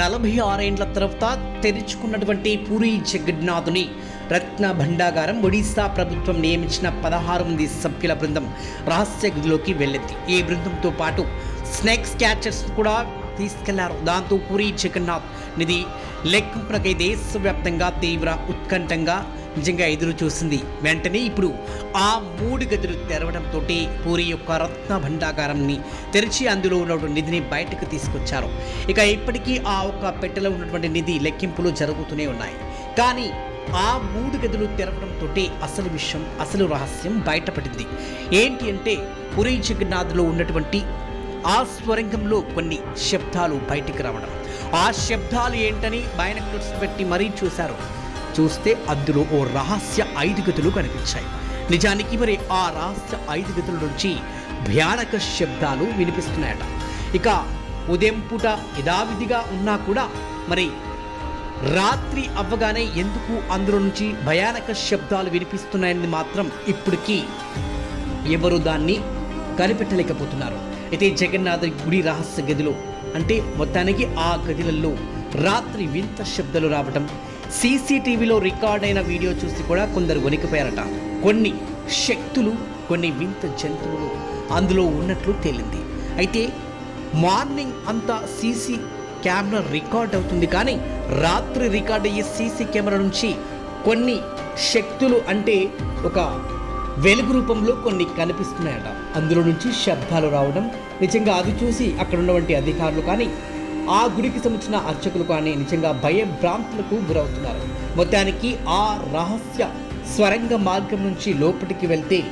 నలభై ఆరేండ్ల తర్వాత తెరుచుకున్నటువంటి పూరి జగన్నాథుని రత్న భండాగారం ఒడిశా ప్రభుత్వం నియమించిన పదహారు మంది సభ్యుల బృందం రహస్య గదిలోకి వెళ్ళింది. ఈ బృందంతో పాటు స్నేక్స్ క్యాచర్స్ కూడా తీసుకెళ్ళారు. దాంతో పూరి జగన్నాథ్ నిధి లెక్కింపునకై దేశవ్యాప్తంగా తీవ్ర ఉత్కంఠంగా నిజంగా ఎదురు చూసింది వెంటనే ఇప్పుడు ఆ మూడు గదులు తెరవడంతో పూరి యొక్క రత్న భండాగారాన్ని తెరిచి అందులో ఉన్నటువంటి నిధిని బయటకు తీసుకొచ్చారు. ఇక ఇప్పటికీ ఆ ఒక్క పెట్టెలో ఉన్నటువంటి నిధి లెక్కింపులు జరుగుతూనే ఉన్నాయి. కానీ ఆ మూడు గదులు తెరవడంతో అసలు విషయం అసలు రహస్యం బయటపడింది. ఏంటి అంటే పురి జగన్నాథ్లో ఉన్నటువంటి ఆ స్వరంగంలో కొన్ని శబ్దాలు బయటికి రావడం. ఆ శబ్దాలు ఏంటని బైనక్లర్స్ పెట్టి మరీ చూశారు. చూస్తే అందులో ఓ రహస్య ఐదు గతులు కనిపించాయి. నిజానికి మరి ఆ రహస్య ఐదు గతుల నుంచి భయానక శబ్దాలు వినిపిస్తున్నాయట. ఇక ఉదయం పూట యథావిధిగా ఉన్నా కూడా మరి రాత్రి అవ్వగానే ఎందుకు అందులో నుంచి భయానక శబ్దాలు వినిపిస్తున్నాయని మాత్రం ఇప్పటికీ ఎవరు దాన్ని కనిపెట్టలేకపోతున్నారు. అయితే జగన్నాథ గుడి రహస్య గదిలో అంటే మొత్తానికి ఆ గదిలలో రాత్రి వింత శబ్దాలు రావటం సీసీటీవీలో రికార్డ్ అయిన వీడియో చూసి కూడా కొందరు వణికిపోయారట. కొన్ని శక్తులు కొన్ని వింత జంతువులు అందులో ఉన్నట్లు తేలింది. అయితే మార్నింగ్ అంతా సీసీ కెమెరా రికార్డ్ అవుతుంది కానీ రాత్రి రికార్డ్ అయ్యే సీసీ కెమెరా నుంచి కొన్ని శక్తులు అంటే ఒక వెలుగు రూపంలో కొన్ని కనిపిస్తున్నాయట. అందులో నుంచి శబ్దాలు రావడం నిజంగా అది చూసి అక్కడ ఉన్నటువంటి అధికారులు కానీ ఆ గుడికి సంబంధించిన అర్చకులు కానీ నిజంగా భయభ్రాంతులకు గురవుతున్నారు. మొత్తానికి ఆ రహస్య స్వరంగ మార్గం నుంచి లోపలికి వెళ్తే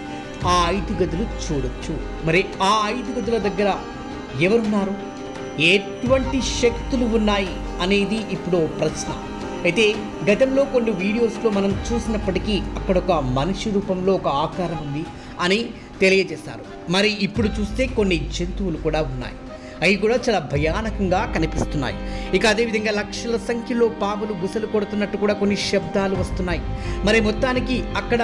ఆ ఐదు గదులు చూడొచ్చు. మరి ఆ ఐదు గదుల దగ్గర ఎవరున్నారు? ఎటువంటి శక్తులు ఉన్నాయి అనేది ఇప్పుడు ప్రశ్న. అయితే గతంలో కొన్ని వీడియోస్లో మనం చూసినప్పటికీ అక్కడ ఒక మనిషి రూపంలో ఒక ఆకారం ఉంది అని తెలియజేశారు. మరి ఇప్పుడు చూస్తే కొన్ని జంతువులు కూడా ఉన్నాయి. అవి కూడా చాలా భయానకంగా కనిపిస్తున్నాయి. ఇక అదేవిధంగా లక్షల సంఖ్యలో పాములు గుసలు కొడుతున్నట్టు కూడా కొన్ని శబ్దాలు వస్తున్నాయి. మరి మొత్తానికి అక్కడ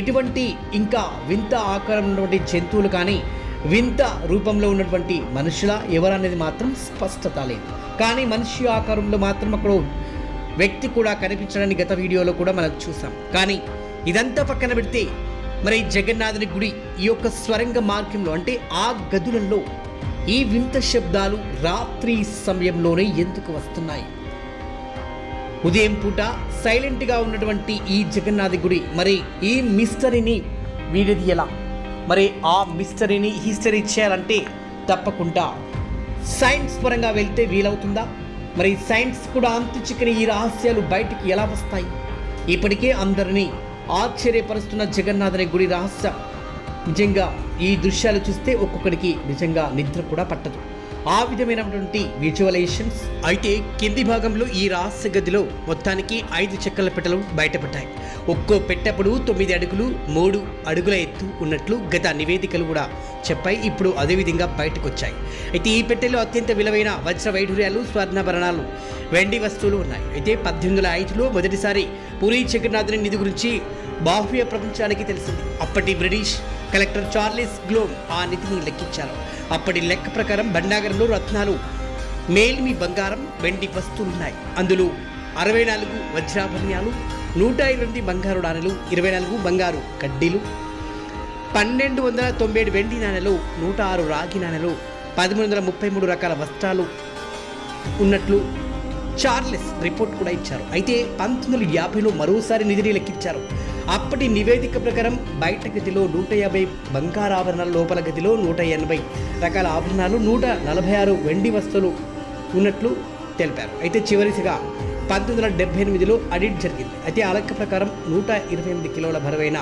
ఎటువంటి ఇంకా వింత ఆకారం ఉన్నటువంటి జంతువులు కానీ వింత రూపంలో ఉన్నటువంటి మనుషుల ఎవరనేది మాత్రం స్పష్టత లేదు. కానీ మనిషి ఆకారంలో మాత్రం అక్కడ వ్యక్తి కూడా కనిపించడాన్ని గత వీడియోలో కూడా మనం చూసాం. కానీ ఇదంతా పక్కన పెడితే మరి జగన్నాథుని గుడి ఈ యొక్క స్వరంగ మార్గంలో అంటే ఆ గదులలో ఈ వింత శబ్దాలు రాత్రి సమయంలోనే ఎందుకు వస్తున్నాయి? ఉదయం పూట సైలెంట్గా ఉన్నటువంటి ఈ జగన్నాథ గుడి మరి ఈ మిస్టరీని వీడిది ఎలా మరి ఆ మిస్టరీని హిస్టరీ చేయాలంటే తప్పకుండా సైన్స్ పరంగా వెళ్తే వీలవుతుందా? మరి సైన్స్ కూడా అంతు చిక్కని ఈ రహస్యాలు బయటికి ఎలా వస్తాయి? ఇప్పటికే అందరినీ ఆశ్చర్యపరుస్తున్న జగన్నాథుని గుడి రహస్యం. నిజంగా ఈ దృశ్యాలు చూస్తే ఒక్కొక్కడికి నిజంగా నిద్ర కూడా పట్టదు. ఆ విధమైనటువంటి విజువలైజేషన్స్ అయితే కింది భాగంలో ఈ రహస్య గదిలో మొత్తానికి ఐదు చెక్కల పెట్టెలు బయటపడ్డాయి. ఒక్కో పెట్టప్పుడు తొమ్మిది అడుగులు మూడు అడుగుల ఎత్తు ఉన్నట్లు గత నివేదికలు కూడా చెప్పాయి. ఇప్పుడు అదేవిధంగా బయటకు వచ్చాయి అయితే ఈ పెట్టెలో అత్యంత విలువైన వజ్ర వైఢూర్యాలు స్వర్ణాభరణాలు వెండి వస్తువులు ఉన్నాయి. అయితే పద్దెనిమిది వందల ఐదులో మొదటిసారి పూరి జగన్నాథుని నిధి గురించి బాహ్య ప్రపంచానికి తెలిసింది. అప్పటి బ్రిటిష్ కలెక్టర్ చార్లెస్ గ్లోమ్ ఆ నిధిని లెక్కించారు. అప్పటి లెక్క ప్రకారం భండాగరంలో రత్నాలు మేల్మి బంగారం వెండి వస్తువులున్నాయి. అందులో అరవై నాలుగు వజ్రాభరణాలు నూట ఎనిమిది బంగారు నాణెలు ఇరవై నాలుగు బంగారు కడ్డీలు పన్నెండు వందల తొంభై ఏడు వెండి నాణెలు నూట ఆరు రాగి నాణెలు పదమూడు వందల ముప్పై మూడు రకాల వస్త్రాలు ఉన్నట్లు చార్లెస్ రిపోర్ట్ కూడా ఇచ్చారు. అయితే పంతొమ్మిది వందల యాభైలో మరోసారి నిధిని లెక్కించారు. అప్పటి నివేదిక ప్రకారం బయట గదిలో నూట యాభై బంగారు ఆభరణాల లోపల గదిలో నూట ఎనభై రకాల ఆభరణాలు నూట నలభై ఆరు వెండి వస్తువులు ఉన్నట్లు తెలిపారు. అయితే చివరిసిగా పంతొమ్మిది వందల డెబ్బై ఎనిమిదిలో అడిట్ జరిగింది. అయితే ఆ లెక్క ప్రకారం నూట ఇరవై ఎనిమిది కిలోల బరువైన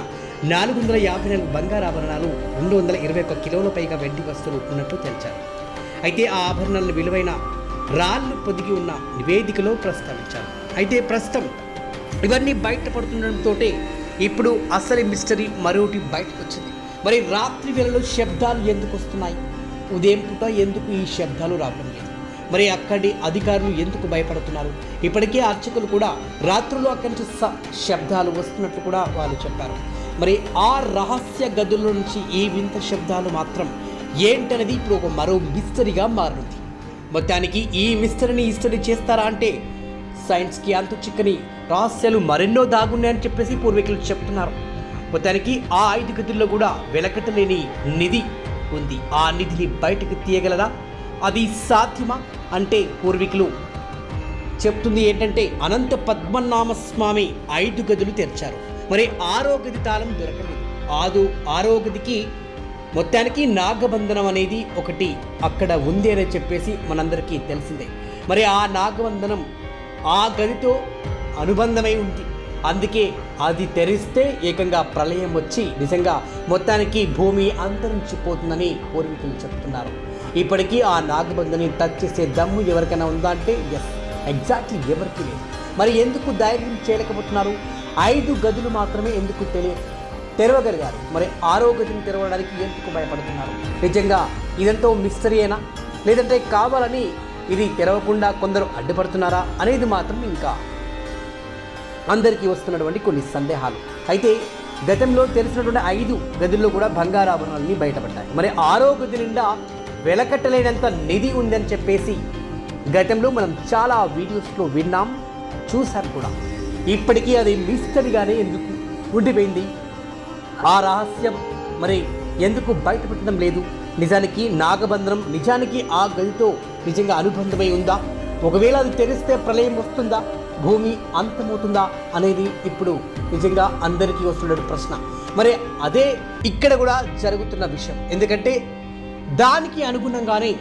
నాలుగు వందల యాభై నాలుగు బంగారు ఆభరణాలు రెండు వందల ఇరవై ఒక్క కిలోల పైగా వెండి వస్తువులు ఉన్నట్లు తెలిచారు అయితే ఆ ఆభరణాలను విలువైన రాళ్ళు పొదిగి ఉన్న నివేదికలో ప్రస్తావించారు. అయితే ప్రస్తుతం ఇవన్నీ బయటపడుతుండటంతో ఇప్పుడు అసలు మిస్టరీ మరొకటి బయటకు వచ్చింది మరి రాత్రి వేళలో శబ్దాలు ఎందుకు వస్తున్నాయి? ఉదయం పూట ఎందుకు ఈ శబ్దాలు రావడం లేదు? మరి అక్కడి అధికారులు ఎందుకు భయపడుతున్నారు? ఇప్పటికే అర్చకులు కూడా రాత్రులు అక్కడి నుంచి శబ్దాలు వస్తున్నట్లు కూడా వాళ్ళు చెప్పారు. మరి ఆ రహస్య గదుల నుంచి ఈ వింత శబ్దాలు మాత్రం ఏంటనేది ఇప్పుడు ఒక మరో మిస్టరీగా మారుతుంది మొత్తానికి ఈ మిస్టరీని హిస్టరీ చేస్తారా అంటే సైన్స్కి అంతు చిక్కని రహస్యాలు మరెన్నో దాగున్నాయని చెప్పేసి పూర్వీకులు చెప్తున్నారు. మొత్తానికి ఆ ఐదు గదుల్లో కూడా వెలకట్టలేని నిధి ఉంది. ఆ నిధిని బయటకు తీయగలరా అది సాధ్యమా? అంటే పూర్వీకులు చెప్తుంది ఏంటంటే అనంత పద్మనామస్వామి ఐదు గదులు తెరిచారు. మరి ఆరో గది తాళం దొరకలేదు. ఆదు ఆరో గదికి మొత్తానికి నాగబంధనం అనేది ఒకటి అక్కడ ఉంది అని చెప్పేసి మనందరికీ తెలిసిందే. మరి ఆ నాగబంధనం ఆ గదితో అనుబంధమై ఉంది. అందుకే అది తెరిస్తే ఏకంగా ప్రళయం వచ్చి నిజంగా మొత్తానికి భూమి అంతరించిపోతుందని పూర్వీకులు చెప్తున్నారు. ఇప్పటికీ ఆ నాగబంధని టచ్ చేసే దమ్ము ఎవరికైనా ఉందా అంటే ఎస్ ఎగ్జాక్ట్లీ ఎవరికి లేదు. మరి ఎందుకు ధైర్యం చేయలేకపోతున్నారు? ఐదు గదులు మాత్రమే ఎందుకు తెలియ తెరవగలిగారు? మరి ఆరో గదిని తెరవడానికి ఎందుకు భయపడుతున్నారు? నిజంగా ఇదంతా మిస్టరీ అయినా లేదంటే కావాలని ఇది తెరవకుండా కొందరు అడ్డుపడుతున్నారా అనేది మాత్రం ఇంకా అందరికీ వస్తున్నటువంటి కొన్ని సందేహాలు. అయితే గతంలో తెలిసినటువంటి ఐదు గదుల్లో కూడా బంగారాభరణాలని బయటపడ్డాయి. మరి ఆరో గది నిండా వెలకట్టలేనంత నిధి ఉందని చెప్పేసి గతంలో మనం చాలా వీడియోస్లో విన్నాం చూశాం కూడా. ఇప్పటికీ అది మిస్టరీగానే ఎందుకు ఉండిపోయింది? ఆ రహస్యం మరి ఎందుకు బయటపెట్టడం లేదు? నిజానికి నాగబంధనం నిజానికి ఆ గదితో నిజంగా అనుబంధమై ఉందా? ఒకవేళ అది తెరిస్తే ప్రళయం వస్తుందా? భూమి అంతమవుతుందా? అనేది ఇప్పుడు నిజంగా అందరికీ వస్తున్న ప్రశ్న. మరి అదే ఇక్కడ కూడా జరుగుతున్న విషయం. ఎందుకంటే దానికి అనుగుణంగానే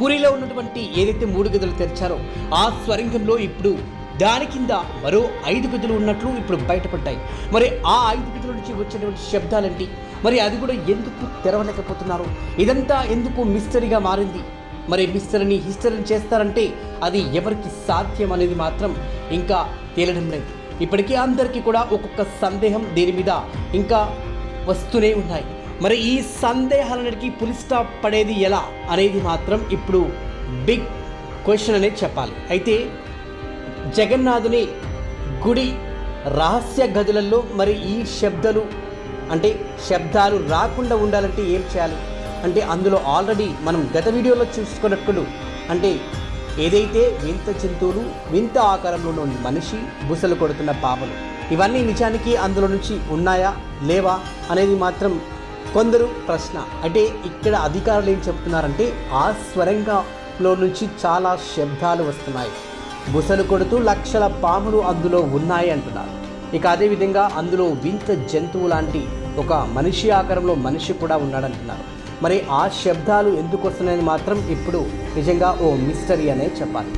పూరిలో ఉన్నటువంటి ఏదైతే మూడు గదులు తెరిచారో ఆ స్వరంగంలో ఇప్పుడు దాని కింద మరో ఐదు గదులు ఉన్నట్లు ఇప్పుడు బయటపడ్డాయి. మరి ఆ ఐదు గదుల నుంచి వచ్చినటువంటి శబ్దాలేంటి? మరి అది కూడా ఎందుకు తెరవలేకపోతున్నారు? ఇదంతా ఎందుకు మిస్టరీగా మారింది? మరి మిస్టర్ని హిస్టరీని చేస్తారంటే అది ఎవరికి సాధ్యం అనేది మాత్రం ఇంకా తేలడం లేదు. ఇప్పటికీ అందరికీ కూడా ఒక్కొక్క సందేహం దీని మీద ఇంకా వస్తూనే ఉన్నాయి. మరి ఈ సందేహాలన్నిటికీ పులి స్టాప్ పడేది ఎలా అనేది మాత్రం ఇప్పుడు బిగ్ క్వశ్చన్ అనేది చెప్పాలి. అయితే జగన్నాథుని గుడి రహస్య గదులలో మరి ఈ శబ్దాలు అంటే శబ్దాలు రాకుండా ఉండాలంటే ఏం చేయాలి? అంటే అందులో ఆల్రెడీ మనం గత వీడియోలో చూసుకున్నట్లు అంటే ఏదైతే వింత జంతువులు వింత ఆకారంలో ఉన్న మనిషి బుసలు కొడుతున్న పాపలు ఇవన్నీ నిజానికి అందులో నుంచి ఉన్నాయా లేవా అనేది మాత్రం కొందరు ప్రశ్న. అంటే ఇక్కడ అధికారులు ఏం చెప్తున్నారంటే ఆ స్వరంగంలో నుంచి చాలా శబ్దాలు వస్తున్నాయి. బుసలు కొడుతూ లక్షల పాములు అందులో ఉన్నాయి అంటున్నారు. ఇక అదేవిధంగా అందులో వింత జంతువు లాంటి ఒక మనిషి ఆకారంలో మనిషి కూడా ఉన్నాడంటున్నారు. మరి ఆ శబ్దాలు ఎందుకు వస్తున్నాయని మాత్రం ఇప్పుడు నిజంగా ఓ మిస్టరీ అనే చెప్పాలి.